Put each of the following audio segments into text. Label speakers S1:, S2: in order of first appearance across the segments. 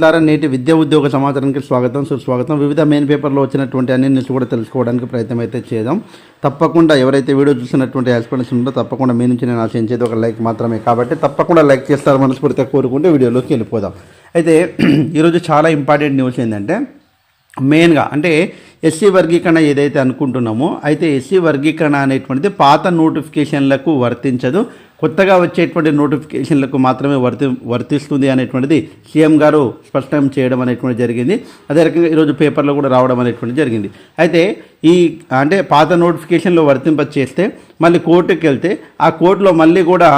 S1: ద్వారా నేటి విద్యా ఉద్యోగ సమాచారానికి స్వాగతం సుస్వాగతం. వివిధ మెయిన్ పేపర్లో వచ్చినటువంటి అన్ని న్యూస్ కూడా తెలుసుకోవడానికి ప్రయత్నం అయితే చేద్దాం. తప్పకుండా ఎవరైతే వీడియో చూసినటువంటి ఆస్పిరెంట్స్ ఉందో తప్పకుండా మీ నుంచి నేను ఆశించేది ఒక లైక్ మాత్రమే కాబట్టి తప్పకుండా లైక్ చేస్తారు మనస్ఫూర్తిగా కోరుకుంటే వీడియోలోకి వెళ్ళిపోదాం. అయితే ఈరోజు చాలా ఇంపార్టెంట్ న్యూస్ ఏంటంటే మెయిన్గా అంటే ఎస్సీ వర్గీకరణ ఏదైతే అనుకుంటున్నామో అయితే ఎస్సీ వర్గీకరణ అనేటువంటిది పాత నోటిఫికేషన్లకు వర్తించదు. కొత్తగా వచ్చేటువంటి నోటిఫికేషన్లకు మాత్రమే వర్తి వర్తిస్తుంది అనేటువంటిది సీఎం గారు స్పష్టం చేయడం అనేటువంటి జరిగింది. అదే రకంగా ఈరోజు పేపర్లో కూడా రావడం అనేటువంటి జరిగింది. అయితే ఈ అంటే పాత నోటిఫికేషన్లో వర్తింప చేస్తే మళ్ళీ కోర్టుకి వెళ్తే ఆ కోర్టులో మళ్ళీ కూడా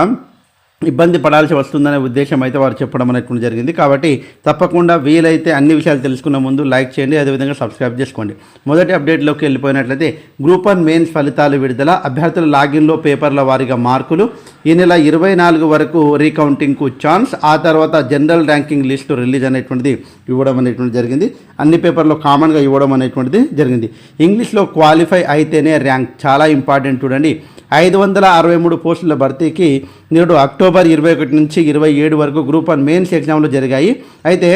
S1: ఇబ్బంది పడాల్సి వస్తుందనే ఉద్దేశం అయితే వారు చెప్పడం అనేటువంటి జరిగింది. కాబట్టి తప్పకుండా వీలైతే అన్ని విషయాలు తెలుసుకున్న ముందు లైక్ చేయండి అదేవిధంగా సబ్స్క్రైబ్ చేసుకోండి. మొదటి అప్డేట్లోకి వెళ్ళిపోయినట్లయితే గ్రూప్ వన్ మెయిన్స్ ఫలితాలు విడుదల అభ్యర్థుల లాగిన్లో పేపర్ల వారీగా మార్కులు ఈ నెల ఇరవై నాలుగు వరకు రీకౌంటింగ్కు ఛాన్స్ ఆ తర్వాత జనరల్ ర్యాంకింగ్ లిస్టు రిలీజ్ అనేటువంటిది ఇవ్వడం అనేటువంటి జరిగింది. అన్ని పేపర్లో కామన్గా ఇవ్వడం అనేటువంటిది జరిగింది. ఇంగ్లీష్లో క్వాలిఫై అయితేనే ర్యాంక్ చాలా ఇంపార్టెంట్ చూడండి. ఐదు వందల అరవై మూడు పోస్టుల భర్తీకి నేడు అక్టోబర్ ఇరవై ఒకటి నుంచి ఇరవై ఏడు వరకు గ్రూప్ వన్ మెయిన్స్ ఎగ్జామ్లు జరిగాయి. అయితే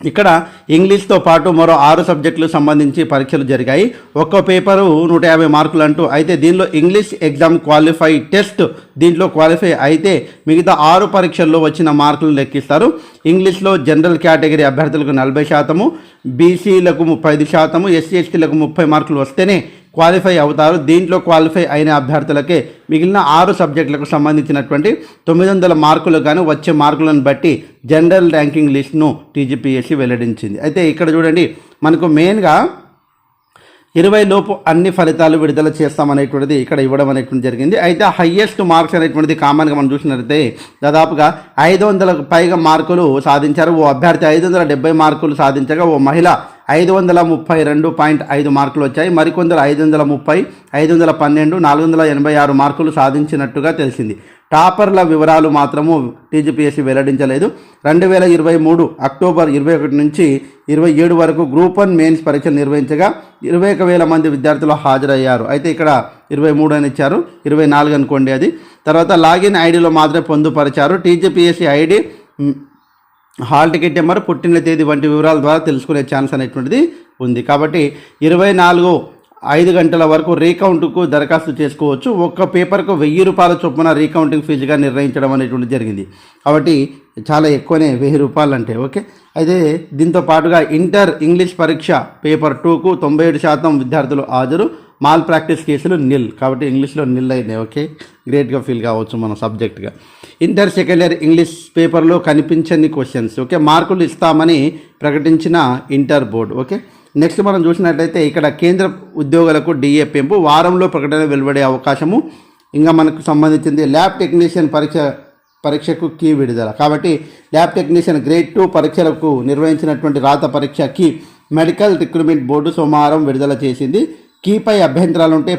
S1: ఇక్కడ ఇంగ్లీష్తో పాటు మరో ఆరు సబ్జెక్టులకు సంబంధించి పరీక్షలు జరిగాయి. ఒక్కో పేపరు నూట యాభై మార్కులు అంటూ అయితే దీనిలో ఇంగ్లీష్ ఎగ్జామ్ క్వాలిఫై టెస్ట్ దీంట్లో క్వాలిఫై అయితే మిగతా ఆరు పరీక్షల్లో వచ్చిన మార్కులను లెక్కిస్తారు. ఇంగ్లీష్లో జనరల్ కేటగిరీ అభ్యర్థులకు నలభై శాతము బీసీలకు ముప్పై ఐదు శాతము ఎస్సీ ఎస్టీలకు ముప్పై మార్కులు వస్తేనే క్వాలిఫై అవుతారు. దీంట్లో క్వాలిఫై అయిన అభ్యర్థులకే మిగిలిన ఆరు సబ్జెక్టులకు సంబంధించినటువంటి తొమ్మిది వందల మార్కులు కానీ వచ్చే మార్కులను బట్టి జనరల్ ర్యాంకింగ్ లిస్ట్ను టీజీపీఎస్సీ వెల్లడించింది. అయితే ఇక్కడ చూడండి మనకు మెయిన్గా ఇరవై లోపు అన్ని ఫలితాలు విడుదల చేస్తామనేటువంటిది ఇక్కడ ఇవ్వడం అనేటువంటి జరిగింది. అయితే హయ్యెస్ట్ మార్క్స్ అనేటువంటిది కామన్గా మనం చూసినట్లయితే దాదాపుగా ఐదు వందలకు పైగా మార్కులు సాధించారు. ఓ అభ్యర్థి ఐదు వందల డెబ్బై మార్కులు సాధించగా ఓ మహిళ ఐదు వందల ముప్పై రెండు పాయింట్ ఐదు మార్కులు వచ్చాయి. మరికొందరు ఐదు వందల ముప్పై ఐదు వందల పన్నెండు నాలుగు వందల ఎనభై ఆరు మార్కులు సాధించినట్టుగా తెలిసింది. టాపర్ల వివరాలు మాత్రము టీజీపీఎస్సీ వెల్లడించలేదు. రెండు వేల ఇరవై మూడు అక్టోబర్ ఇరవై ఒకటి నుంచి ఇరవై ఏడు వరకు గ్రూప్ వన్ మెయిన్స్ పరీక్షలు నిర్వహించగా ఇరవై ఒక వేల మంది విద్యార్థులు హాజరయ్యారు. అయితే ఇక్కడ ఇరవై మూడు అని ఇచ్చారు. ఇరవై నాలుగు అనుకోండి అది. తర్వాత లాగిన్ ఐడిలో మాత్రమే పొందుపరిచారు. TGPSC ID hall ticket number పుట్టిన తేదీ వంటి వివరాల ద్వారా తెలుసుకునే ఛాన్స్ అనేటువంటిది ఉంది. కాబట్టి ఇరవై నాలుగు ఐదు గంటల వరకు రీకౌంట్కు దరఖాస్తు చేసుకోవచ్చు. ఒక్క పేపర్కు వెయ్యి రూపాయల చొప్పున రీకౌంటింగ్ ఫీజుగా నిర్ణయించడం అనేటువంటి జరిగింది. కాబట్టి చాలా ఎక్కువనే వెయ్యి రూపాయలు అంటే ఓకే? అయితే దీంతో పాటుగా ఇంటర్ ఇంగ్లీష్ పరీక్ష పేపర్ టూకు తొంభై ఏడు శాతం విద్యార్థులు హాజరు. మాల్ ప్రాక్టీస్ కేసులు నిల్ కాబట్టి ఇంగ్లీష్లో నిల్ అయినాయి. ఓకే గ్రేట్గా ఫీల్ కావచ్చు మన సబ్జెక్ట్గా ఇంటర్ సెకండ్ ఇయర్ ఇంగ్లీష్ పేపర్లో కనిపించని క్వశ్చన్స్ ఓకే మార్కులు ఇస్తామని ప్రకటించిన ఇంటర్ బోర్డు ఓకే నెక్స్ట్ మనం చూసినట్లయితే ఇక్కడ కేంద్ర ఉద్యోగులకు డిఏ పెంపు. వారంలో ప్రకటన వెలువడే అవకాశము ఇంకా మనకు సంబంధించింది. ల్యాబ్ టెక్నీషియన్ పరీక్ష పరీక్షకు కీ విడుదల. కాబట్టి ల్యాబ్ టెక్నీషియన్ గ్రేడ్ టూ పరీక్షలకు నిర్వహించినటువంటి రాత పరీక్ష కీ మెడికల్ రిక్రూట్మెంట్ బోర్డు సోమవారం విడుదల చేసింది. కీపై అభ్యంతరాలు ఉంటే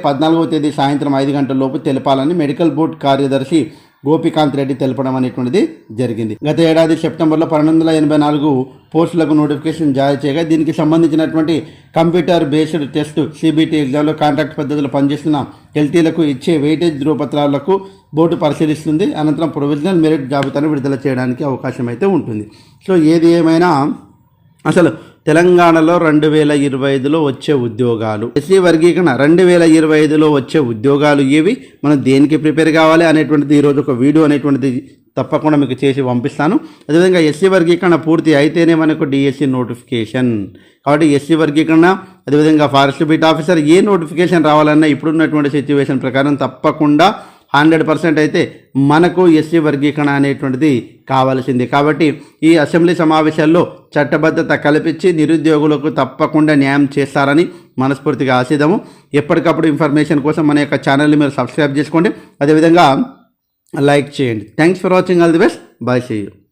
S1: తేదీ సాయంత్రం ఐదు గంటల లోపు తెలపాలని మెడికల్ బోర్డు కార్యదర్శి గోపికాంత్ రెడ్డి తెలపడం అనేటువంటిది జరిగింది. గత ఏడాది సెప్టెంబర్లో పన్నెండు వందల ఎనభై నాలుగు పోస్టులకు నోటిఫికేషన్ జారీ చేయగా దీనికి సంబంధించినటువంటి కంప్యూటర్ బేస్డ్ టెస్ట్ సిబిటి ఎగ్జామ్లో కాంట్రాక్ట్ పద్ధతిలో పనిచేస్తున్న ఎల్టీలకు ఇచ్చే వెయిటేజ్ ధృవపత్రాలకు బోర్డు పరిశీలిస్తుంది. అనంతరం ప్రొవిజనల్ మెరిట్ జాబితాను విడుదల చేయడానికి అవకాశం అయితే ఉంటుంది. సో ఏది ఏమైనా అసలు తెలంగాణలో రెండు వేల ఇరవై ఐదులో వచ్చే ఉద్యోగాలు. ఎస్సీ వర్గీకరణ రెండు వేల ఇరవై ఐదులో వచ్చే ఉద్యోగాలు ఏవి? మనం దేనికి ప్రిపేర్ కావాలి అనేటువంటిది ఈరోజు ఒక వీడియో అనేటువంటిది తప్పకుండా మీకు చేసి పంపిస్తాను. అదేవిధంగా ఎస్సీ వర్గీకరణ పూర్తి అయితేనే మనకు డిఎస్సి నోటిఫికేషన్. కాబట్టి ఎస్సీ వర్గీకరణ అదేవిధంగా ఫారెస్ట్ బీట్ ఆఫీసర్ ఏ నోటిఫికేషన్ రావాలన్నా ఇప్పుడున్నటువంటి సిచ్యువేషన్ ప్రకారం తప్పకుండా హండ్రెడ్ పర్సెంట్ అయితే మనకు ఎస్సీ వర్గీకరణ అనేటువంటిది కావాల్సింది. కాబట్టి ఈ అసెంబ్లీ సమావేశాల్లో చట్టబద్ధత కల్పించి నిరుద్యోగులకు తప్పకుండా న్యాయం చేస్తారని మనస్ఫూర్తిగా ఆశిద్దాము. ఎప్పటికప్పుడు ఇన్ఫర్మేషన్ కోసం మన యొక్క ఛానల్ని మీరు సబ్స్క్రైబ్ చేసుకోండి. అదేవిధంగా లైక్ చేయండి. Thanks for watching all the best bye see you